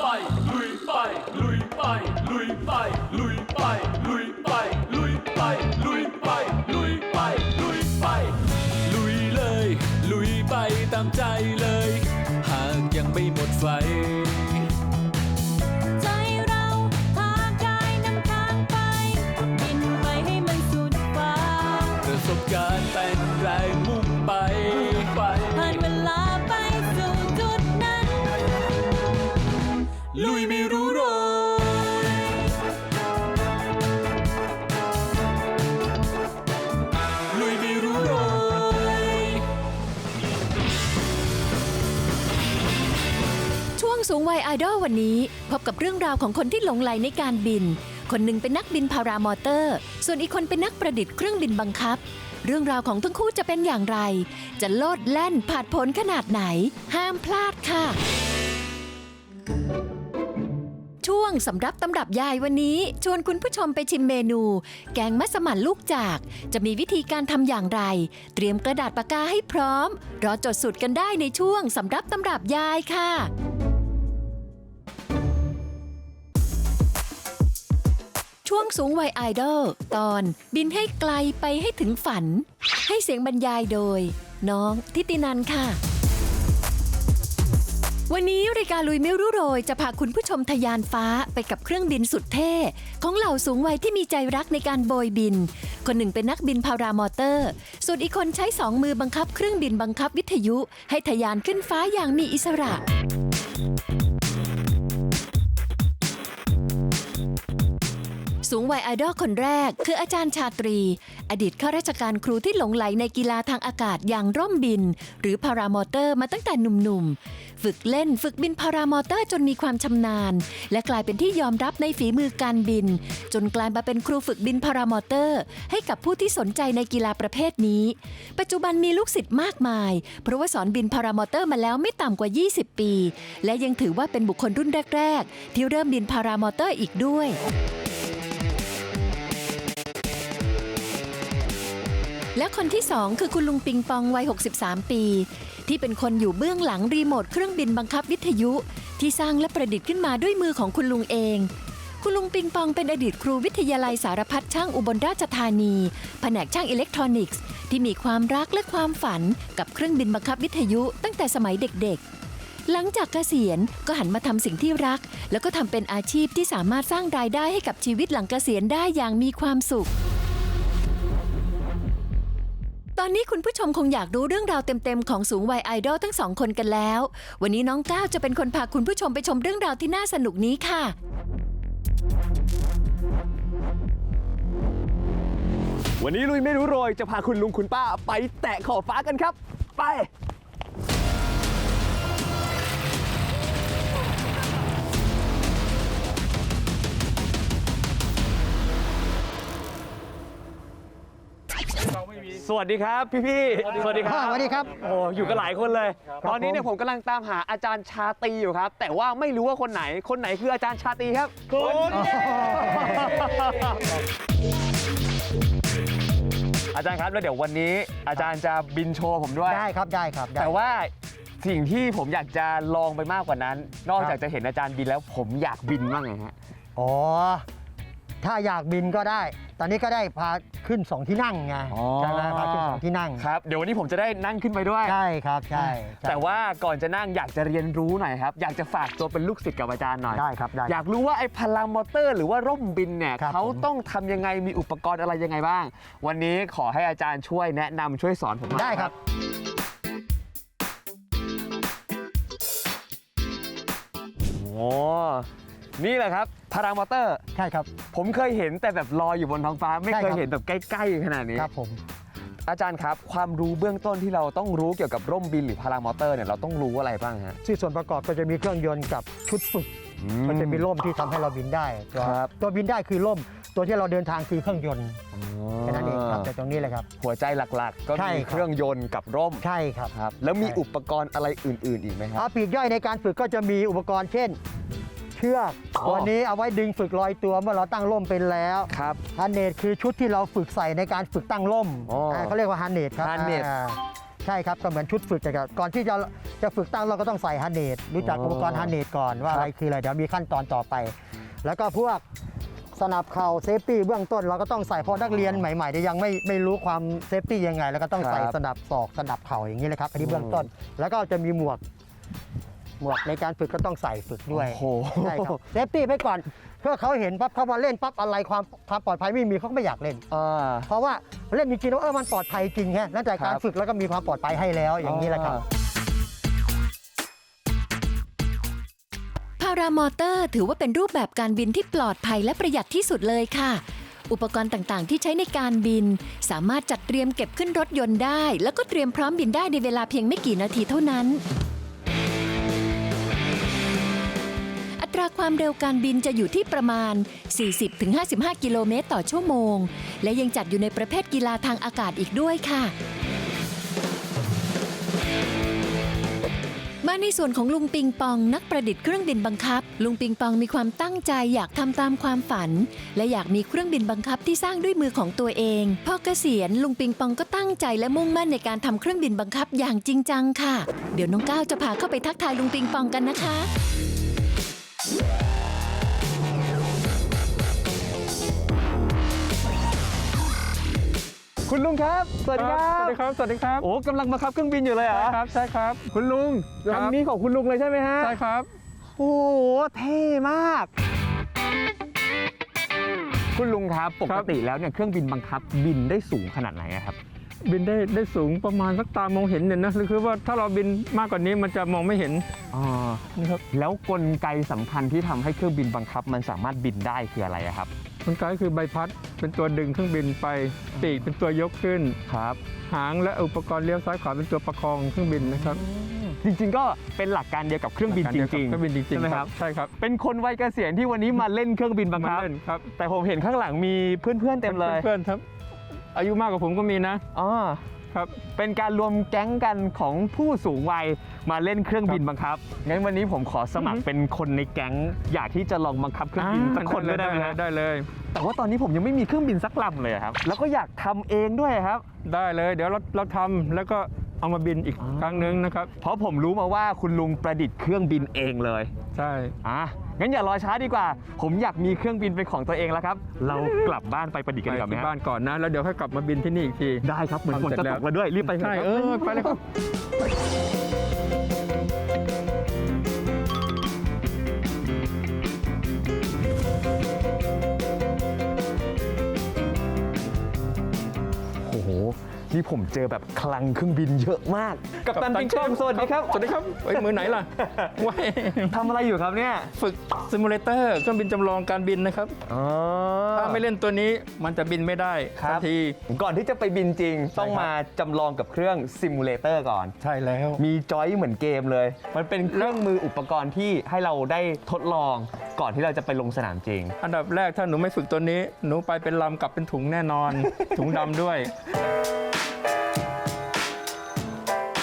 ไปลุยไปลุยไปลุยไปลุยไป ช่วงสูงวัยไอดอลวันนี้ พบกับเรื่องราวของคนที่หลงไหลในการบิน คนหนึ่งเป็นนักบินพารามอเตอร์ ส่วนอีกคนเป็นนักประดิษฐ์เครื่องบินบังคับ เรื่องราวของทั้งคู่จะเป็นอย่างไร จะโลดแล่นผ่านผลขนาดไหน ห้ามพลาดค่ะ ช่วงสำรับตำรับยายวันนี้ ชวนคุณผู้ชมไปชิมเมนู แกงมัสมั่นลูกจาก จะมีวิธีการทำอย่างไร เตรียมกระดาษปากกาให้พร้อมรอจดสูตรกันได้ในช่วงสำรับตำรับยายค่ะ ช่วงสูงวัยไอดอลตอนบินให้ไกลไปให้ถึงฝัน ให้เสียงบรรยายโดย น้องทิตินันค่ะ วันนี้รายการลุยไม่รู้โรย จะพาคุณผู้ชมทะยานฟ้าไปกับเครื่องบินสุดเท่ ของเหล่าสูงวัยที่มีใจรักในการโบยบิน คนหนึ่งเป็นนักบินพารามอเตอร์ ส่วนอีกคนใช้สองมือบังคับเครื่องบินบังคับวิทยุ ให้ทะยานขึ้นฟ้าอย่างมีอิสระ สูงวัยไอดอลคนแรก คืออาจารย์ชาตรี อดีตข้าราชการครูที่หลงไหลในกีฬาทางอากาศอย่างร่มบิน หรือพารามอเตอร์มาตั้งแต่หนุ่มๆ ฝึกเล่นฝึกบินพารามอเตอร์จนมีความชำนาญ และกลายเป็นที่ยอมรับในฝีมือการบิน จนกลายมาเป็นครูฝึกบินพารามอเตอร์ ให้กับผู้ที่สนใจในกีฬาประเภทนี้ ปัจจุบันมีลูกศิษย์มากมาย เพราะว่าสอนบินพารามอเตอร์มาแล้วไม่ต่ำกว่า 20 ปี และยังถือว่าเป็นบุคคลรุ่นแรก ๆ ที่เริ่มบินพารามอเตอร์อีกด้วย และคนที่สองคือคุณลุงปิงปองวัย 63 ปี ที่เป็นคนอยู่เบื้องหลังรีโมทเครื่องบินบังคับวิทยุ ที่สร้างและประดิษฐ์ขึ้นมาด้วยมือของคุณลุงเอง คุณลุงปิงปองเป็นอดีตครูวิทยาลัยสารพัดช่างอุบลราชธานี แผนกช่างอิเล็กทรอนิกส์ ที่มีความรักและความฝันกับเครื่องบินบังคับวิทยุตั้งแต่สมัยเด็กๆ หลังจากเกษียณก็หันมาทำสิ่งที่รัก แล้วก็ทำเป็นอาชีพที่สามารถสร้างรายได้ให้กับชีวิตหลังเกษียณได้อย่างมีความสุข ตอนนี้คุณผู้ชมคงอยากรู้เรื่องราวเต็มๆของสูงวัยไอดอลทั้งสองคนกันแล้ว วันนี้น้องก้าวจะเป็นคนพาคุณผู้ชมไปชมเรื่องราวที่น่าสนุกนี้ค่ะ วันนี้ลุยไม่รู้โรยจะพาคุณลุงคุณป้าไปแตะขอบฟ้ากันครับ ไป สวัสดีครับพี่พี่ๆสวัสดีครับสวัสดีครับโอ้อยู่กันหลายคนเลย ตอนนี้เนี่ยผมกำลังตามหาอาจารย์ชาตรีอยู่ครับ แต่ว่าไม่รู้ว่าคนไหนคนไหนคืออาจารย์ชาตรีครับคุณอาจารย์ครับแล้วเดี๋ยววันนี้อาจารย์จะบินโชว์ผมด้วยได้ครับได้ครับได้ แต่ว่าสิ่งที่ผมอยากจะลองไปมากกว่านั้น นอกครับจากจะเห็นอาจารย์บินแล้วผมอยากบินบ้างไงฮะอ๋อ ถ้าอยากบินก็ได้ ตอนนี้ก็ได้พาขึ้นสองที่นั่งไงอ๋อ ใช่ไหมพาขึ้นสองที่นั่ง ครับ เดี๋ยววันนี้ผมจะได้นั่งขึ้นไปด้วย ใช่ครับใช่ใช่แต่ว่าก่อนจะนั่งอยากจะเรียนรู้หน่อยครับ อยากจะฝากตัวเป็นลูกศิษย์กับอาจารย์หน่อย ได้ครับได้ อยากรู้ว่าไอ้พลามอเตอร์ หรือว่าร่มบินเนี่ยครับเขาผม ต้องทำยังไงมีอุปกรณ์อะไรยังไงบ้าง วันนี้ขอให้อาจารย์ช่วยแนะนำช่วยสอนผมหน่อยได้ครับ โอ้ นี่แหละครับพารามอเตอร์ ใช่ครับ ผมเคยเห็นแต่แบบลอยอยู่บนท้องฟ้า ไม่ใช่เคยครับเห็นแบบใกล้ ๆ ขนาดนี้ ครับผม อาจารย์ครับ ความรู้เบื้องต้นที่เราต้องรู้เกี่ยวกับร่มบินหรือพารามอเตอร์เนี่ยเราต้องรู้อะไรบ้างฮะ ที่ส่วนประกอบก็จะมีเครื่องยนต์กับชุดฝึก มันจะมีร่มที่ทำให้เราบินได้ตัวครับ ตัวบินได้คือร่ม ตัวที่เราเดินทางคือเครื่องยนต์อ๋อแค่นั้นเองครับแต่ตรงนี้เลยครับ หัวใจหลักๆ ก็ใช่มีครับ เครื่องยนต์กับร่มใช่ครับ ครับ แล้วมีใช่ อุปกรณ์อะไรอื่น ๆ อีกไหมคอารับปีกย่อยในการฝึกก็จะมีอุปกรณ์เช่น เชือกอ๋อ ตัวนี้เอาไว้ดึงฝึกลอยตัวเมื่อเราตั้งร่มเป็นแล้วครับ ฮันเนตคือชุดที่เราฝึกใส่ในการฝึกตั้งร่มอ๋ออ่าเขาเรียกว่าฮันเนตครับ harness อ่าใช่ครับก็เหมือนชุดฝึกแต่ก่อนที่จะจะฝึกตั้งเราก็ต้องใส่ฮันเนตรู้จักอ๋ออุอุปกรณ์ฮันเนตก่อนว่าครับ อะไรคืออะไรเดี๋ยวมีขั้นตอนต่อไป แล้วก็พวกสนับเข่าเซฟตี้เบื้องต้นเราก็ต้องใส่เพราะนักเรียนใหม่ๆเนี่ยยังไม่ไม่รู้ความเซฟตี้ยังไง แล้วก็ต้องใส่สนับศอกสนับเข่าอย่างนี้เลยครับอันนี้เบื้องต้น แล้วก็จะมีหมวก หมวกในการฝึกก็ต้องใส่ฝึกด้วยโอ้โห ใช่ครับเซฟตี้ไปก่อน เพื่อเขาเห็นปั๊บเขามาเล่นปั๊บอะไรความความปลอดภัยไม่มีเขาก็ไม่อยากเล่น อ่า เพราะว่าเล่นจริงๆแล้วเออมันปลอดภัยจริงฮะนั่นแต่การครับฝึกแล้วก็มีความปลอดภัยให้แล้วอย่างนี้แหละครับ พารามอเตอร์ถือว่าเป็นรูปแบบการบินที่ปลอดภัยและประหยัดที่สุดเลยค่ะ อุปกรณ์ต่างๆ ที่ใช้ในการบิน สามารถจัดเตรียมเก็บขึ้นรถยนต์ได้ แล้วก็เตรียมพร้อมบินได้ในเวลาเพียงไม่กี่นาทีเท่านั้น ตราความเร็วการบินจะอยู่ที่ประมาณ 40-55 กิโลเมตรต่อชั่วโมง และยังจัดอยู่ในประเภทกีฬาทางอากาศอีกด้วยค่ะ มาในส่วนของลุงปิงปองนักประดิษฐ์เครื่องบินบังคับ ลุงปิงปองมีความตั้งใจอยากทำตามความฝัน และอยากมีเครื่องบินบังคับที่สร้างด้วยมือของตัวเอง พอเกษียณลุงปิงปองก็ตั้งใจและมุ่งมั่นในการทำเครื่องบินบังคับอย่างจริงจังค่ะ เดี๋ยวน้องก้าวจะพาเข้าไปทักทายลุงปิงปองกันนะคะ คุณลุงครับ สวัสดีครัสบวัสดีครับ สวัสดีครับ โอ้กำลังมาขับเครื่องบินอยู่เลยเหรใช่อะครับ ใช่ครับ คุณลุงครับลำนี้ของคุณลุงเลยใช่ไหมฮะ ใช่ครับ โอ้โห เท่มาก คุณลุงครับ ปกติแล้วเนี่ยเครื่องบินบังคับบินได้สูงขนาดไหนอะครับ บินได้ได้สูงประมาณสักตามองเห็นเนี่ยนะคือว่าถ้าเราบินมากกว่านี้มันจะมองไม่เห็น อ๋อนะครับ แล้วกลไกสำคัญที่ทำให้เครื่องบินบังคับ มันสามารถบินได้คืออะไรอะครับ มันก็คือใบพัดเป็นตัวดึงเครื่องบินไปปีกเป็นตัวยกขึ้น ครับ หางและอุปกรณ์เลี้ยวซ้ายขวาเป็นตัวประคองเครื่องบินนะครับจริงๆ ก็เป็นหลักการเดียวกับเครื่องบินจริงเครื่องบินจริงใช่ไหมๆครับใช่ครับเป็นคนวัยเกษียณที่วันนี้มาเล่นเครื่องบินบังมาคับเล่นครับแต่ผมเห็นข้างหลังมีเพื่อนๆเต็มเลยเพื่อนๆครับ อายุมากกว่าผมก็มีนะอ๋อ ครับ เป็นการรวมแก๊งกันของผู้สูงวัยมาเล่นเครื่องบินบังคับ งั้นวันนี้ผมขอสมัครอือฮึเป็นคนในแก๊ง อยากที่จะลองบังคับเครื่องบินสักคนเลยได้ไหมได้ฮะได้เลย แต่ว่าตอนนี้ผมยังไม่มีเครื่องบินสักลำเลยครับ แล้วก็อยากทำเองด้วยครับ ได้เลยเดี๋ยวเราเราทำแล้วก็เอามาบินอีกอ๋อครั้งหนึ่งนะครับ เพราะผมรู้มาว่าคุณลุงประดิษฐ์เครื่องบินเองเลย ใช่ อะ งั้นอย่ารอช้าดีกว่า ผมอยากมีเครื่องบินเป็นของตัวเองแล้วครับ เรากลับบ้านไปประดิษฐ์กันไปดีกว่าไหมที่ครับบ้านก่อนนะ แล้วเดี๋ยวค่อยกลับมาบินที่นี่อีกที ได้ครับเหมือนฝนทำเสร็จะจแล้ตวกแล้วด้วย รีบไปถะใช่ครับ เออไปเลยครับ โอ้โห นี่ผมเจอแบบคลังเครื่องบินเยอะมาก กับตันปิงปองสวัสดีครับ สวัสดีครับเอ้ยมือไหนล่ะว้ายทำอะไรอยู่ครับเนี่ย ฝึก ซิมูเลเตอร์เครื่องบินจำลองการบินนะครับ อ๋อ ถ้าไม่เล่นตัวนี้มันจะบินไม่ได้ครัทับ นที ก่อนที่จะไปบินจริง ต้องใช่ครับมาจำลองกับเครื่องซิมูเลเตอร์ก่อน ใช่แล้ว มีจอยเหมือนเกมเลย มันเป็นเครื่องมืออุปกรณ์ที่ให้เราได้ทดลองก่อนที่เราจะไปลงสนามจริง อันดับแรกถ้าหนูไม่ฝึกตัวนี้ หนูไปเป็นลำกลับเป็นถุงแน่นอน ถุงดำด้วย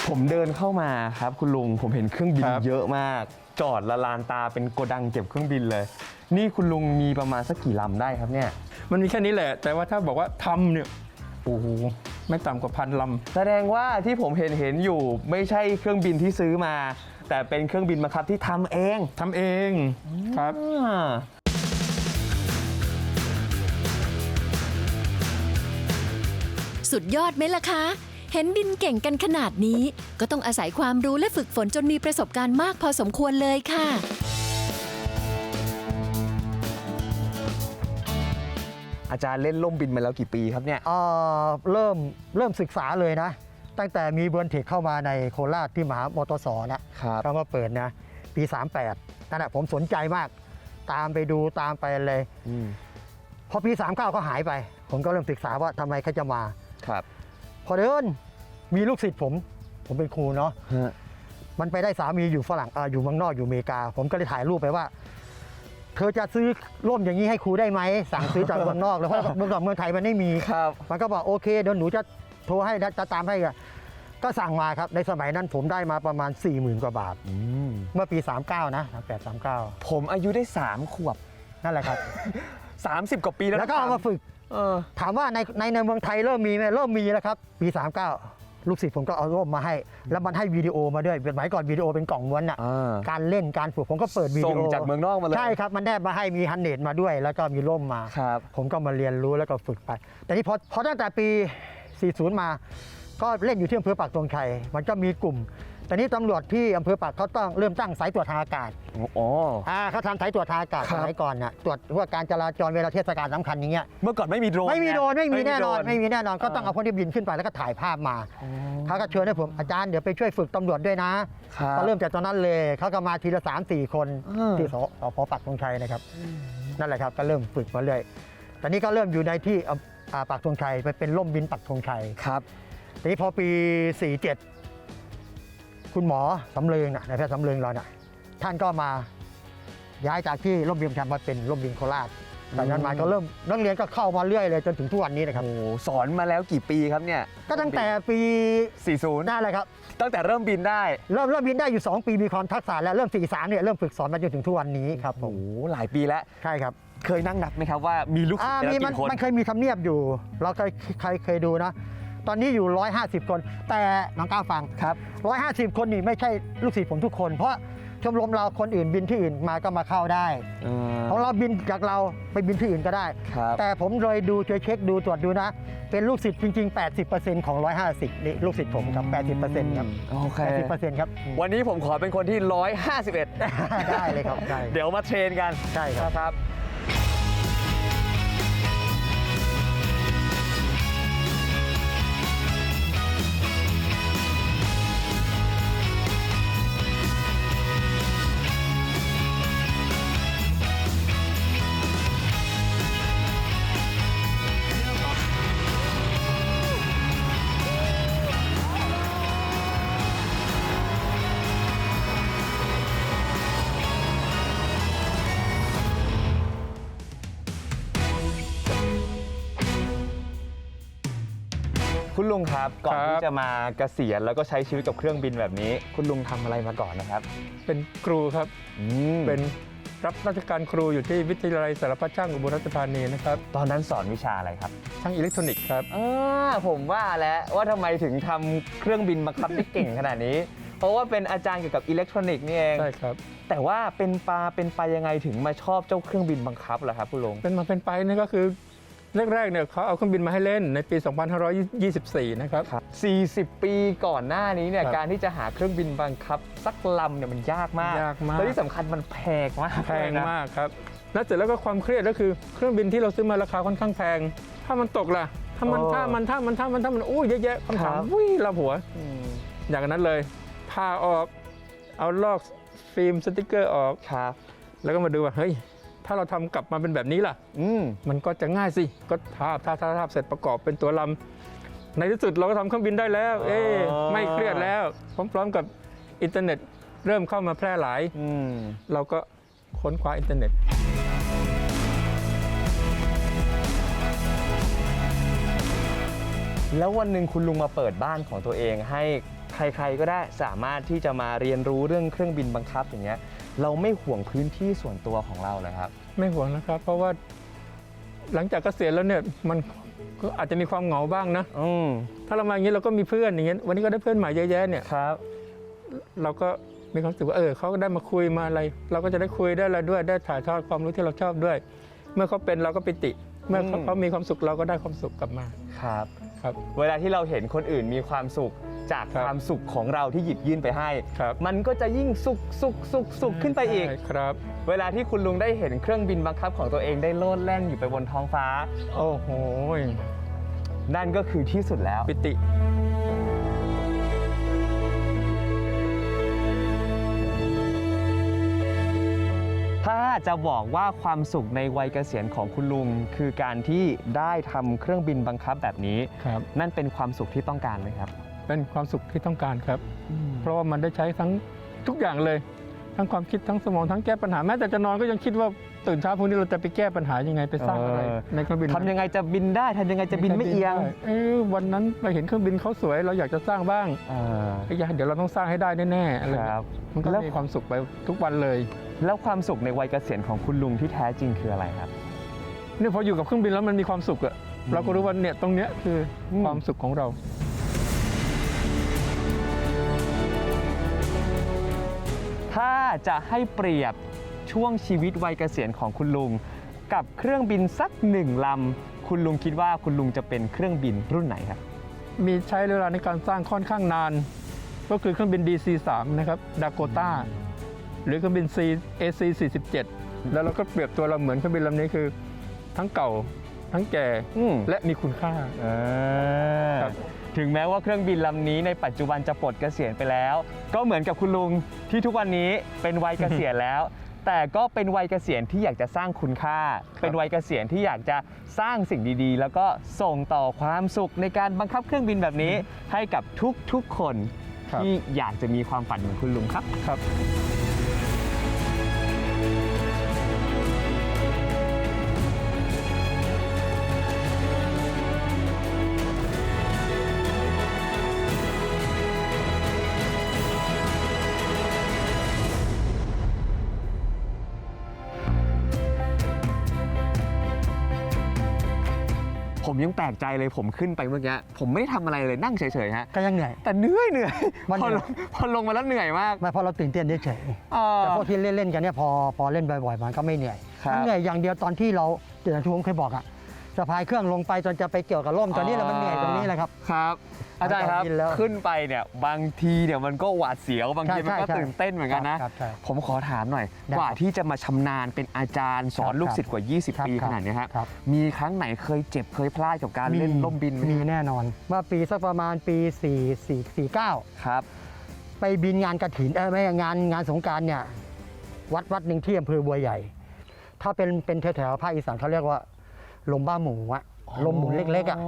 ผมเดินเข้ามาครับคุณลุงผมเห็นเครื่องบินครับ เยอะมาก จอดละลานตาเป็นโกดังเก็บเครื่องบินเลย นี่คุณลุงมีประมาณสักกี่ลำได้ครับเนี่ย มันมีแค่นี้แหละ แต่ว่าถ้าบอกว่าทำเนี่ยโอ้โหไม่ต่ำกว่าพันลแสดงว่าที่ผมเห็นเห็นอยู่ไม่ใช่เครื่องบินที่ซื้อมา แต่เป็นเครื่องบินบังคับที่ทำเองำทำเองครับ อ่าสุดยอดไหมล่ะคะ เห็นบินเก่งกันขนาดนี้ ก็ต้องอาศัยความรู้และฝึกฝนจนมีประสบการณ์มากพอสมควรเลยค่ะ อาจารย์เล่นล่มบินมาแล้วกี่ปีครับเนี่ยเอ่อเริ่มเริ่มศึกษาเลยนะ ตั้งแต่มีเบิร์นเทคเข้ามาในโคราชที่มหามอตสนะครับเขามาเปิดนะปี 38 นั่นแหะผมสนใจมาก ตามไปดูตามไปเลยอืมพอปี 39เขาหายไป ผมก็เริ่มศึกษาว่าทำไมเขาจะมา ครับ พอเดินมีลูกศิษย์ผม ผมเป็นครูเนาะฮะมันไปได้สามีอยู่ฝรั่งอาอยู่เมืองนอกอยู่อเมริกา ผมก็เลยถ่ายรูปไปว่า เธอจะซื้อร่มอย่างนี้ให้ครูได้ไหมสั่งซื้อจากเมืองนอกแล้วเพราะเมืองนอกเมืองไทยมันไม่มีครับมันก็บอกโอเคเดี๋ยวหนูจะโทรให้นะจะตามให้อะก็สั่งมาครับในสมัยนั้นผมได้มาประมาณ 4 0,000 กว่าบาทอืมเมื่อปี 39 นะ38 39 ผมอายุได้ 3 ขวบนั่นแหละครับ 30 กว่าปีแล้วแล้วก็เอามาฝึก เออถามว่าในในในเมืองไทยเริ่มมีไหมเริ่มมีแล้วครับปี 39 ลูกศิษย์ผมก็เอาร่มมาให้ แล้วมันให้วิดีโอมาด้วยเป็นสมัยก่อนวิดีโอเป็นกล่องม้วนอะอ่าการเล่นการฝึกผมก็เปิดวิดีส่งโอจากเมืองนอกมาเลยใช่ครับมันได้มาให้มีฮันเนตมาด้วย แล้วก็มีร่มมา ครับ ผมก็มาเรียนรู้แล้วก็ฝึกไป แต่นี่พอพอตั้งแต่ปี 40 มา ก็เล่นอยู่ที่อำเภอปากตงชัย มันก็มีกลุ่ม แต่นี่ตำรวจที่อำเภอปากเขาต้องเริ่มตั้งสายตรวจทางอากาศอ๋ออ่าเขาทำสายตรวจทางอากาศครัสบมัยก่อนน่ะตรวจพวกการจราจรเวลาเทศกาลสำคัญอย่างเงี้ยเมื่อก่อนไม่มีโดรนไม่มีโดรนไม่มีแน่นอนโดรไม่มีแน่นอนก็ต้องเอาคนที่บินขึ้นไปแล้วก็ถ่ายภาพมาเขาก็เชิญให้ผมอาจารย์เดี๋ยวไปช่วยฝึกตำรวจด้วยนะครับก็เริ่มจากตอนนั้นเลยเขาก็มาทีละสามสี่คนอ่าที่สสพปักธงชัยนะครับนั่นแหละครับก็เริ่มฝึกมาเรื่อยตอนนี้ก็เริ่มอยู่ในที่อำอ่าปักธงชัยไปเป็นร่มบินปักธงชัยครับทีนี้พอปี 47 คุณหมอสำเริงน่ะนายแพทย์สำเริงเราน่ะท่านก็มาย้ายจากที่ร่มบินแคมป์มาเป็นร่มบินโคราชจากนั้นมาก็เริ่มนักเรียนก็เข้ามาเรื่อยเลยจนถึงทุกวันนี้นะครับ โอ้โหสอนมาแล้วกี่ปีครับเนี่ยก็ตั้งแต่ปี 40ได้เลยครับ ตั้งแต่เริ่มบินได้เริ่มเริ่มบินได้อยู่ 2 ปีมีความทักษะแล้วเริ่ม43เนี่ยเริ่มฝึกสอนมาจนถึงทุกวันนี้ครับผโอ้มโหหลายปีแล้ว ใช่ครับเคยนั่งนับไหมครับว่ามีลูกศิษอ่าย์ไปมีแล้วมันกี่คนมันเคยมีทำเนียบอยู่ เราเคยเคยเคยดูนะ ตอนนี้อยู่ 150 คน แต่น้องก้าวฟังครับ 150 คนนี่ไม่ใช่ลูกศิษย์ผมทุกคน เพราะชมรมเราคนอื่นบินที่อื่นมาก็มาเข้าได้ของเราบินจากเราไปบินที่อื่นก็ได้ครับแต่ผมเลยดูช่วยเช็คดูตรวจดูนะ เป็นลูกศิษย์จริง ๆ 80%ของ 150นี่ลูกศิษย์ผมครับ 80%ครับโอเค80%ครับ วันนี้ผมขอเป็นคนที่ 151 ได้เลยครับได้เดี๋ยวมาเทรนกัน ใช่ครับ งครับ ก่อนครับที่จะมาเกษียณแล้วก็ใช้ชีวิตกับเครื่องบินแบบนี้ คุณลุงทำอะไรมาก่อนนะครับ เป็นครูครับ อืมเป็นรับราชการครูอยู่ที่วิทยาลัยสารพัดช่างอุบลราชธานีนะครับ ตอนนั้นสอนวิชาอะไรครับช่างอิเล็กทรอนิกส์ครับ อ่าผมว่าแล้วว่าทำไมถึงทำเครื่องบินบังคับได้เก่งขนาดนี้ เพราะว่าเป็นอาจารย์เกี่ยวกับอิเล็กทรอนิกส์นี่เอง ใช่ครับ แต่ว่าเป็นปลาเป็นไปยังไงถึงมาชอบเจ้าเครื่องบินบังคับล่ะครับคุณลุง เป็นมาเป็นไปนี่ก็คือ แรกๆเนี่ยเขาเอาเครื่องบินมาให้เล่นในปี 2524 นะครับครับ 40 ปีก่อนหน้านี้เนี่ยครับการที่จะหาเครื่องบินบังคับ สักลำเนี่ยมันยากมากยากมาก และที่สำคัญมันแพงมากแพงเลยนะมากครับแล้วเสร็จแล้วก็ความเครียดก็คือเครื่องบินที่เราซื้อมาราคาค่อนข้างแพง ถ้ามันตกล่ะ ถ้ามันเออถ้ามันถ้ามันถ้ามันถ้ามันอู้เยอะแยะคำถามครับวิ่งเราหัว อืมอย่างนั้นเลยพาออก เอาลอกฟิล์มสติกเกอร์ออก ครับ แล้วก็มาดูว่า เฮ้ย ถ้าเราทำกลับมาเป็นแบบนี้ล่ะ อืมมันก็จะง่ายสิ ก็ทาบทาบทาบทาบเสร็จประกอบเป็นตัวลำในที่สุดเราก็ทำเครื่องบินได้แล้ว เอ๊ะอ๋อไม่เครียดแล้ว พร้อมๆกับอินเทอร์เน็ตเริ่มเข้ามาแพร่หลายอืมเราก็ค้นคว้าอินเทอร์เน็ตแล้ววันหนึ่งคุณลุงมาเปิดบ้านของตัวเองให้ใครๆก็ได้สามารถที่จะมาเรียนรู้เรื่องเครื่องบินบังคับอย่างเงี้ย เราไม่ห่วงพื้นที่ส่วนตัวของเราเลยครับ ไม่ห่วงนะครับ เพราะว่าหลังจากเกษียณแล้วเนี่ยมันก็อาจจะมีความเหงาบ้างนะ อืมถ้าเรามาอย่างนี้เราก็มีเพื่อนอย่างเงี้ยวันนี้ก็ได้เพื่อนใหม่เยอะแยะเนี่ย ครับ เราก็มีความรู้สึกว่าเออเขาก็ได้มาคุยมาอะไร เราก็จะได้คุยได้อะไรด้วยได้ถ่ายทอดความรู้ที่เราชอบด้วย เมื่อเขาเป็นเราก็ปิติ เมื่อเขาอืม เขามีความสุขเราก็ได้ความสุขกลับมาครับ ครับ เวลาที่เราเห็นคนอื่นมีความสุข จากครับความสุขของเราที่หยิบยื่นไปให้ ครับมันก็จะยิ่งสุขสุขสุขสุขขึ้นไปอีก ใช่ครับ เวลาที่คุณลุงได้เห็นเครื่องบินบังคับของตัวเองได้โลดแล่นอยู่ไปบนท้องฟ้า โอ้โหนั่นก็คือที่สุดแล้ว ปิติ ถ้าจะบอกว่าความสุขในวัยเกษียณของคุณลุง คือการที่ได้ทำเครื่องบินบังคับแบบนี้ ครับ นั่นเป็นความสุขที่ต้องการไหมครับ เป็นความสุขที่ต้องการครับ เพราะว่ามันได้ใช้ทั้งทุกอย่างเลย ทั้งความคิดทั้งสมองทั้งแก้ปัญหาแม้แต่จะนอนก็ยังคิดว่าตื่นเช้าพรุ่งนี้เราจะไปแก้ปัญหายังไงไปสร้างอะไรเออในเครื่องบินทำยังไงจะบินได้ทำยังไงจะบินไม่เอียงด้เออวันนั้นไปเห็นเครื่องบินเขาสวย เราอยากจะสร้างบ้างเออเอ้ยเดี๋ยวเราต้องสร้างให้ได้แน่ๆอะไรครับมันก็แล้วมีความสุขไปทุกวันเลย แล้วความสุขในวัยเกษียณของคุณลุงที่แท้จริงคืออะไรครับเนี่ยพออยู่กับเครื่องบินแล้วมันมีความสุขอะเราก็รู้ว่าเนี่ยตรงเนี้ยคืออมความสุขของเรา จะให้เปรียบช่วงชีวิตวัยเกษียณของคุณลุง กับเครื่องบินสักหนึ่งลำ คุณลุงคิดว่าคุณลุงจะเป็นเครื่องบินรุ่นไหนครับ มีใช้เวลาในการสร้างค่อนข้างนาน ก็คือเครื่องบิน DC-3 นะครับดาโกต้าหรือเครื่องบิน C AC 47 แล้วเราก็เปรียบตัวเราเหมือนเครื่องบินลำนี้คือ ทั้งเก่าทั้งแก่อืมและมีคุณค่าเออครับ ถึงแม้ว่าเครื่องบินลำนี้ในปัจจุบันจะปลดเกษียณไปแล้ว ก็เหมือนกับคุณลุงที่ทุกวันนี้เป็นวัยเกษียณแล้ว แต่ก็เป็นวัยเกษียณที่อยากจะสร้างคุณค่า เป็นวัยเกษียณที่อยากจะสร้างสิ่งดีๆ แล้วก็ส่งต่อความสุขในการบังคับเครื่องบินแบบนี้ให้กับทุกๆคนครับ ที่อยากจะมีความฝันเหมือนคุณลุงครับ ครับ ยังแปลกใจเลยผมขึ้นไปเมื่อกี้ผมไม่ได้ทำอะไรเลยนั่งเฉยๆฮะก็ยังเหนื่อย แต่เหนื่อยเหนื่อยมันพอเหนื่ลอย งพอลงมาแล้วเหนื่อยมากไม่เพราะเราตื่นเต้นเฉยๆเอ่อแต่พวกที่เล่นๆกันเนี่ยพอพอเล่นบ่อยๆมันก็ไม่เหนื่อยครับ มันเหนื่อยอย่างเดียวตอนที่เราอย่างที่ผมเคยบอกอะ สะพายเครื่องลงไปจนจะไปเกี่ยวกับร่มตอนนี้แหละมันเหนื่อยตรงนี้แหละครับ ครับ อาจารย์ครับอาจารย์ยินแล้วขึ้นไปเนี่ยบางทีเนี่ยมันก็หวาดเสียวบางทีใช่มันก็ใช่ตื่นเต้นเหมือนกันนะ ครับใช่ผมขอถามหน่อย ได้กว่าที่จะมาชำนาญเป็นอาจารย์สอนครับลูกศิษย์กว่า ครับ20ปีครัขบนาดเนี้ยฮะครับ มีครั้งไหนเคยเจ็บเคยพลาดกับการเล่นล่มบินไหมมีแน่นอน เมื่อปีสักประมาณปี 4 4 4 9ครับไปบินงานกระถินเออไม่งานงานสงกรารเนี่ย วัดวัดหนึ่งที่อำเภอบัวใหญ่ ถ้าเป็นเป็นแถวๆภาคอีสานเขาเรียกว่า ลมบ้าหมูอะลมหมุนเล็กๆอะ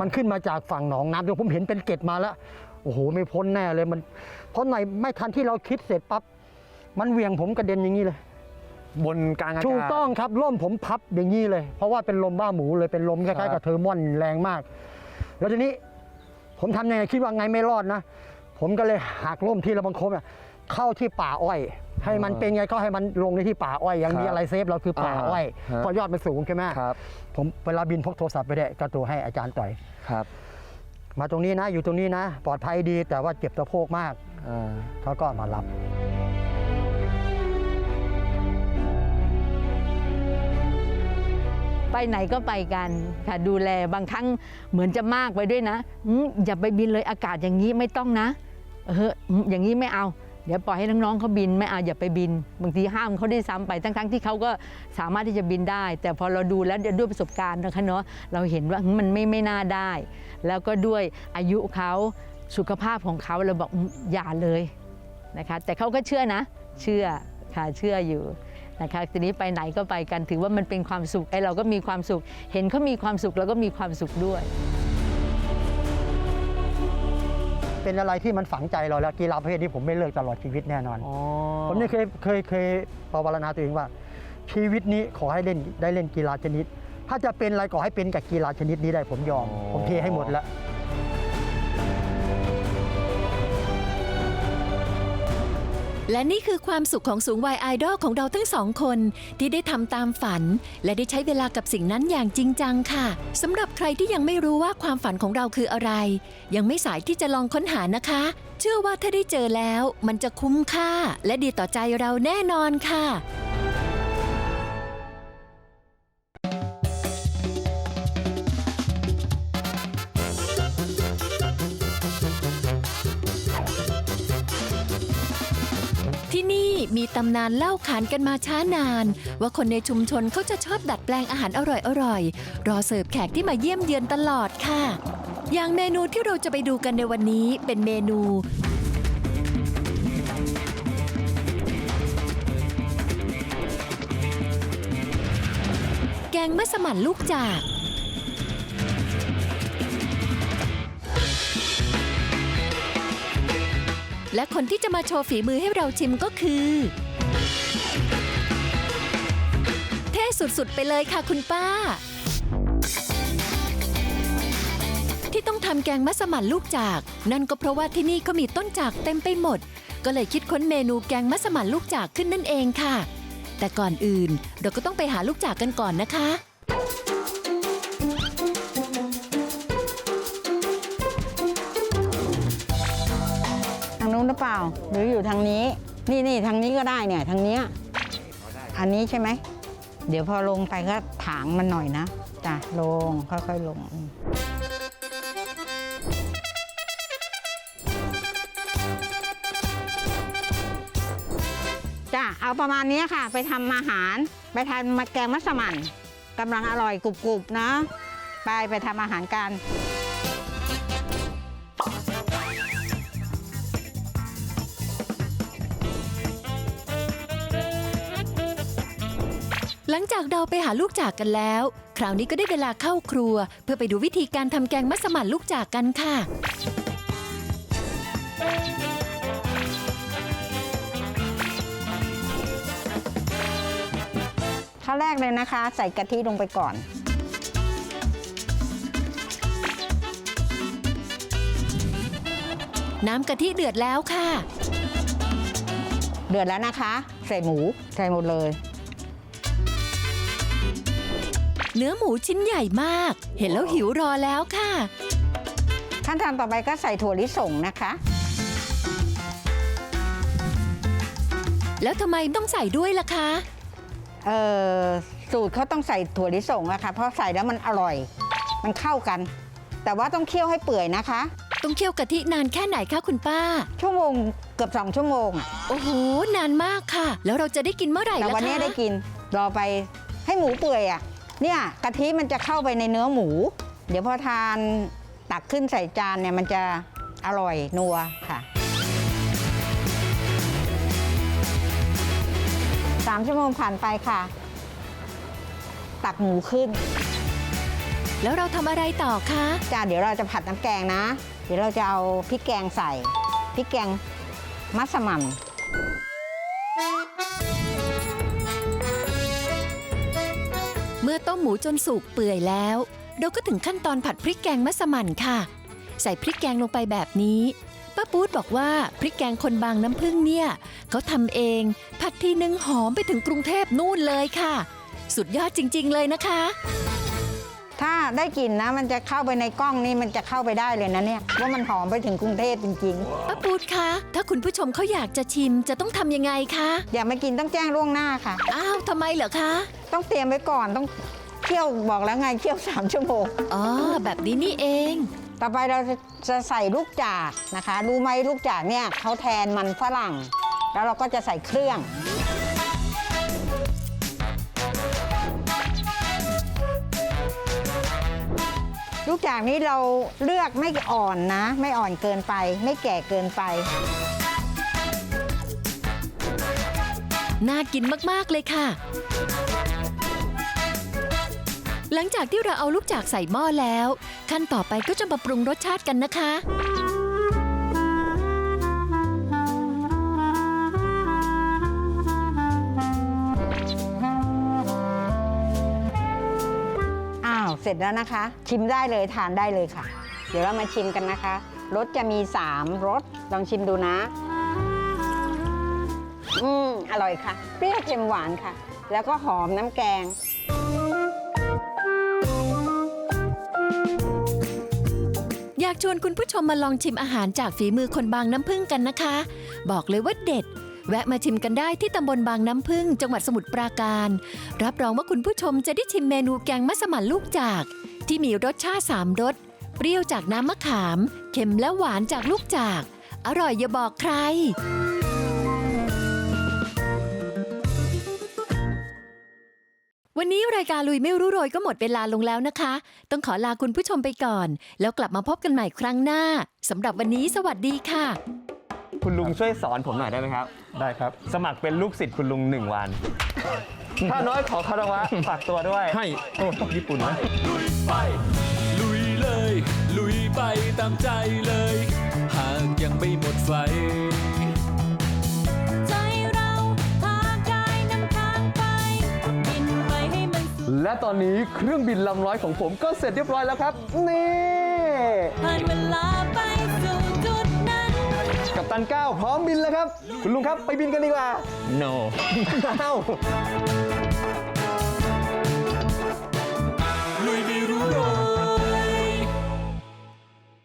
มันขึ้นมาจากฝั่งหนองน้ำเดี๋ยวผมเห็นเป็นเกล็ดมาแล้วโอ้โหไม่พ้นแน่เลยมัน เพราะในไม่ทันที่เราคิดเสร็จปั๊บมันเหวียงผมกระเด็นอย่างนี้เลย บนกลางอากาศถูกต้องครับล่มผมพับอย่างนี้เลย เพราะว่าเป็นลมบ้าหมูเลยเป็นลมคครัล้ายบๆกับเทอร์โมนแรงมาก แล้วทีนี้ผมทำยังไงคิดว่าไงไม่รอดนะ ผมก็เลยหักล่มที่ระบังคมน่ะเข้าที่ป่าอ้อย ให้มันเป็นไงก็ให้มันลงในที่ป่าอ้อยอย่างนี้อะไรเซฟเราคือป่าอ้อยเพราะยอดมันสูงใช่ไหมครับผมเวลาบินพกโทรศัพท์ไปได้ก็ตัวให้อาจารย์ต่อยครับ มาตรงนี้นะอยู่ตรงนี้นะ ปลอดภัยดีแต่ว่าเจ็บสะโพกมากอ่าเขาก็มารับไปไหนก็ไปกันค่ะดูแลบางครั้งเหมือนจะมากไปด้วยนะอืมอย่าไปบินเลยอากาศอย่างนี้ไม่ต้องนะเอออืมอย่างนี้ไม่เอา เดี๋ยวปล่อยให้น้องๆเขาบินไม่เอาอย่าไปบิน บางทีห้ามเขาได้ซ้ำไปทั้งๆที่เขาก็สามารถที่จะบินได้ แต่พอเราดูแล้วด้วยประสบการณ์นะคะเนาะเราเห็นว่ามันไม่ไม่น่าได้ แล้วก็ด้วยอายุเขาสุขภาพของเขาเราบอกอืมอย่าเลยนะคะแต่เขาก็เชื่อนะ เชื่อค่ะเชื่ออยู่นะคะทีนี้ไปไหนก็ไปกันถือว่ามันเป็นความสุขไอ้เราก็มีความสุข เห็นเขามีความสุขเราก็มีความสุขด้วย เป็นอะไรที่มันฝังใจเราแล้วกีฬาประเภทนี้ผมไม่เลิกตลอดชีวิตแน่นอนอ๋อผมเนี่ยเคยเคยเคยภาวนาตัวเองว่า ชีวิตนี้ขอให้เล่นได้เล่นกีฬาชนิด ถ้าจะเป็นอะไรขอให้เป็นกับกีฬาชนิดนี้ได้ผมยอม ผมเทให้หมดแล้ว และนี่คือความสุขของสูงวัยไอดอลของเราทั้งสองคน ที่ได้ทำตามฝัน และได้ใช้เวลากับสิ่งนั้นอย่างจริงจังค่ะสำหรับใครที่ยังไม่รู้ว่าความฝันของเราคืออะไร ยังไม่สายที่จะลองค้นหานะคะ เชื่อว่าถ้าได้เจอแล้ว มันจะคุ้มค่า และดีต่อใจเราแน่นอนค่ะ ที่นี่มีตำนานเล่าขานกันมาช้านาน ว่าคนในชุมชนเขาจะชอบดัดแปลงอาหารอร่อยๆรอเสิร์ฟแขกที่มาเยี่ยมเยือนตลอดค่ะ อย่างเมนูที่เราจะไปดูกันในวันนี้เป็นเมนูแกงมัสมั่นลูกจาก และคนที่จะมาโชว์ฝีมือให้เราชิมก็คือ เท่สุดๆ ไปเลยค่ะคุณป้า ที่ต้องทำแกงมัสมั่นลูกจาก นั่นก็เพราะว่าที่นี่เขามีต้นจากเต็มไปหมด ก็เลยคิดค้นเมนูแกงมัสมั่นลูกจากขึ้นนั่นเองค่ะ แต่ก่อนอื่นเราก็ต้องไปหาลูกจากกันก่อนนะคะ หรือเปล่า หรืออยู่ทางนี้ นี่นี่ทางนี้ก็ได้เนี่ยทางเนี้ยอันนี้ใช่ไหม เดี๋ยวพอลงไปก็ถางมันหน่อยนะจ้ะลงค่อยๆลงจ้ะเอาประมาณนี้ค่ะ ไปทำอาหาร ไปทำมาแกงมัสมั่นกำลังอร่อยกรุบๆนะ ไปไปทำอาหารกัน จากเราไปหาลูกจากกันแล้ว คราวนี้ก็ได้เวลาเข้าครัว เพื่อไปดูวิธีการทำแกงมัสมั่นลูกจากกันค่ะ ขั้นแรกเลยนะคะ ใส่กะทิลงไปก่อน น้ำกะทิเดือดแล้วค่ะ เดือดแล้วนะคะ ใส่หมูใส่หมดเลย เนื้อหมูชิ้นใหญ่มาก เห็นแล้วหิวรอแล้วค่ะ ขั้นตอนต่อไปก็ใส่ถั่วลิสงนะคะ แล้วทำไมต้องใส่ด้วยล่ะคะ เอ่อสูตรเขาต้องใส่ถั่วลิสงอะค่ะเพราะใส่แล้วมันอร่อย มันเข้ากัน แต่ว่าต้องเคี่ยวให้เปื่อยนะคะ ต้องเคี่ยวกะทินานแค่ไหนคะคุณป้า ชั่วโมงเกือบสองชั่วโมงอะโอ้โห นานมากค่ะ แล้วเราจะได้กินเมื่อไหร่แต่ล่ะคะวันนี้ได้กินรอไป ให้หมูเปื่อยอะเนี่ยกะทิมันจะเข้าไปในเนื้อหมู เดี๋ยวพอทานตักขึ้นใส่จานเนี่ยมันจะอร่อยนัวค่ะสามชั่วโมงผ่านไปค่ะ ตักหมูขึ้น แล้วเราทำอะไรต่อคะจ้าเดี๋ยวเราจะผัดน้ำแกงนะ เดี๋ยวเราจะเอาพริกแกงใส่พริกแกงมัสมั่น เมื่อต้มหมูจนสุกเปื่อยแล้ว เราก็ถึงขั้นตอนผัดพริกแกงมัสมั่นค่ะ ใส่พริกแกงลงไปแบบนี้ป้าปูดบอกว่าพริกแกงคนบางน้ำพึ่งเนี่ยเขาทำเอง ผัดทีนึงหอมไปถึงกรุงเทพนู่นเลยค่ะ สุดยอดจริง ๆ เลยนะคะ ถ้าได้กลิ่นนะ มันจะเข้าไปในกล้องนี่มันจะเข้าไปได้เลยนะเนี่ยว่ามันหอมไปถึงกรุงเทพจริงป้าปูดคะ ถ้าคุณผู้ชมเขาอยากจะชิมจะต้องทำยังไงคะ ๆ อยากมากินต้องแจ้งล่วงหน้าค่ะ อ้าวทำไมเหรอคะ ต้องเตรียมไว้ก่อนต้องเคี่ยวบอกแล้วไงเคี่ยวสามชั่วโมง อ๋อ แบบนี้นี่เอง ต่อไปเราจะจะใส่ลูกจากนะคะ รู้ไหมลูกจากเนี่ยเขาแทนมันฝรั่ง แล้วเราก็จะใส่เครื่อง ลูกจากนี้เราเลือกไม่อ่อนนะ ไม่อ่อนเกินไป ไม่แก่เกินไป น่ากินมาก ๆ เลยค่ะ หลังจากที่เราเอาลูกจากใส่หม้อแล้ว ขั้นต่อไปก็จะมาปรุงรสชาติกันนะคะ เสร็จแล้วนะคะ ชิมได้เลยทานได้เลยค่ะ เดี๋ยวเรามาชิมกันนะคะรสจะมี3รสลองชิมดูนะ อืมอร่อยค่ะ เปรี้ยวเค็มหวานค่ะ แล้วก็หอมน้ำแกงอยากชวนคุณผู้ชมมาลองชิมอาหารจากฝีมือคนบางน้ำพึ่งกันนะคะ บอกเลยว่าเด็ด แวะมาชิมกันได้ที่ตำบลบางน้ำพึ่งจังหวัดสมุทรปราการ รับรองว่าคุณผู้ชมจะได้ชิมเมนูแกงมัสมั่นลูกจาก ที่มีรสชาติสามรสเปรี้ยวจากน้ำมะขาม เค็มและหวานจากลูกจาก อร่อยอย่าบอกใครวันนี้รายการลุยไม่รู้โรยก็หมดเวลาลงแล้วนะคะ ต้องขอลาคุณผู้ชมไปก่อน แล้วกลับมาพบกันใหม่ครั้งหน้าสำหรับวันนี้สวัสดีค่ะ คุณลุงช่วยสอนผมหน่อยได้ไหมครับ ได้ครับ สมัครเป็นลูกศิษย์คุณลุงหนึ่งวัน ถ้าน้อยขอคารวะฝากตัวด้วย ให้โอ้ญี่ปุ่นนะลุยไป ลุยเลย ลุยไปตามใจเลย หากยังไม่หมดไฟ ใจเราพากายนำทางไป บินไปให้มันสุดและตอนนี้เครื่องบินลำร้อยของผมก็เสร็จเรียบร้อยแล้วครับ นี่ ผ่านเวลาไปสู่จุดนั้น กับตันเก้าพร้อมบินแล้วครับ คุณลุงครับไปบินกันดีกว่า no เอ้า